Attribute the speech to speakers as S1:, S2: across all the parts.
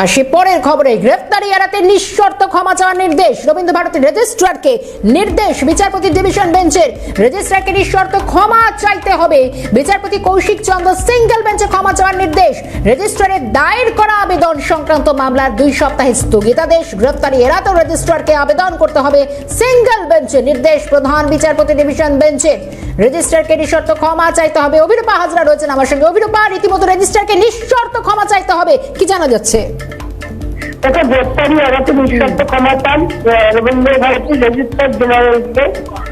S1: আর সে পরের খবরে, গ্রেফতারি এড়াতে নিঃশর্ত ক্ষমা চাওয়ার নির্দেশ। রবীন্দ্র ভারতী রেজিস্ট্রারকে নির্দেশ বিচারপতি ডিভিশন বেঞ্চের। রেজিস্ট্রারকে নিঃশর্ত ক্ষমা চাইতে হবে। বিচারপতি কৌশিক চন্দ্র সিঙ্গেল বেঞ্চে ক্ষমা চাওয়ার নির্দেশ। রেজিস্ট্রারের দায়ের করা আবেদন সংক্রান্ত মামলার দুই সপ্তাহে স্থগিতাদেশ। গ্রেফতারি এড়াতেও রেজিস্ট্রারকে আবেদন করতে হবে। সিঙ্গেল বেঞ্চে নির্দেশ প্রধান বিচারপতি ডিভিশন বেঞ্চের। রেজিস্ট্রারকে নিঃশর্ত ক্ষমা চাইতে হবে। অভিরূপা হাজরা রয়েছেন আমার সঙ্গে। অভিরূপা, রীতিমতো রেজিস্ট্রারকে নিঃশর্ত ক্ষমা চাইতে হবে। কি জানা যাচ্ছে?
S2: তাকে গ্রেপ্তারি এড়াতে নিঃশর্ত ক্ষমা চান আহ, রবীন্দ্র ভারতী রেজিস্টার জেনারেলকে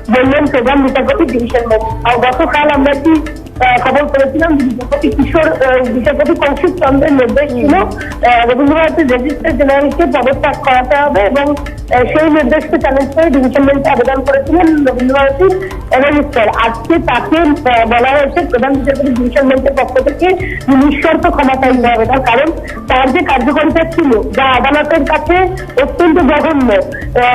S2: বললেন প্রধান বিচারপতি ডিভিশন বেঞ্চ আর গতকাল আমরা একটি আহ, খবর করেছিলাম বিচারপতি কিশোর বিচারপতি কৌশিক চন্দ্রের নির্দেশ ছিল। আহ, রবীন্দ্র ভারতী রেজিস্টার জেনারেলকে পদত্যাগ করাতে হবে এবং সেই নির্দেশকে চ্যালেঞ্জ করে ডিভিশন বেঞ্চে আবেদন করেছিলেন রবীন্দ্র ভারতী রেজিস্টার আজকে তাকে বলা হয়েছে প্রধান বিচারপতি ডিভিশন বেঞ্চের পক্ষ থেকে নিঃশর্ত ক্ষমা চাইতে হবে। তার কারণ তার যে কার্যকারিতা ছিল যা আদালতের কাছে অত্যন্ত জঘন্য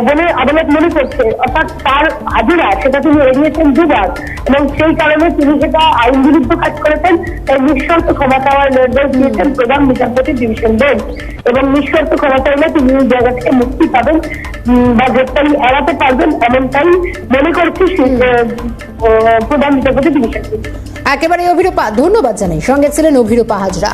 S2: বলে আদালত মনে করছে। অর্থাৎ তার হাজিরা সেটা তিনি এড়িয়েছেন দুবার এবং সেই কারণে তিনি সেটা আইন বিরুদ্ধ কাজ করেছেন, তাই নিঃশর্ত ক্ষমা চাওয়ার নির্দেশ দিয়েছেন প্রধান বিচারপতি ডিভিশন বেঞ্চ। এবং নিঃশর্ত ক্ষমা চাইলে তিনি ওই জায়গা থেকে মুক্তি পাবেন বা গ্রেপ্তারি এড়াতে পারবেন এমনটাই মনে করছি প্রধান বিচারপতি ডিভিশন
S1: একেবারে অভিরূপা, ধন্যবাদ জানাই। সঙ্গে ছিলেন অভিরূপা হাজরা।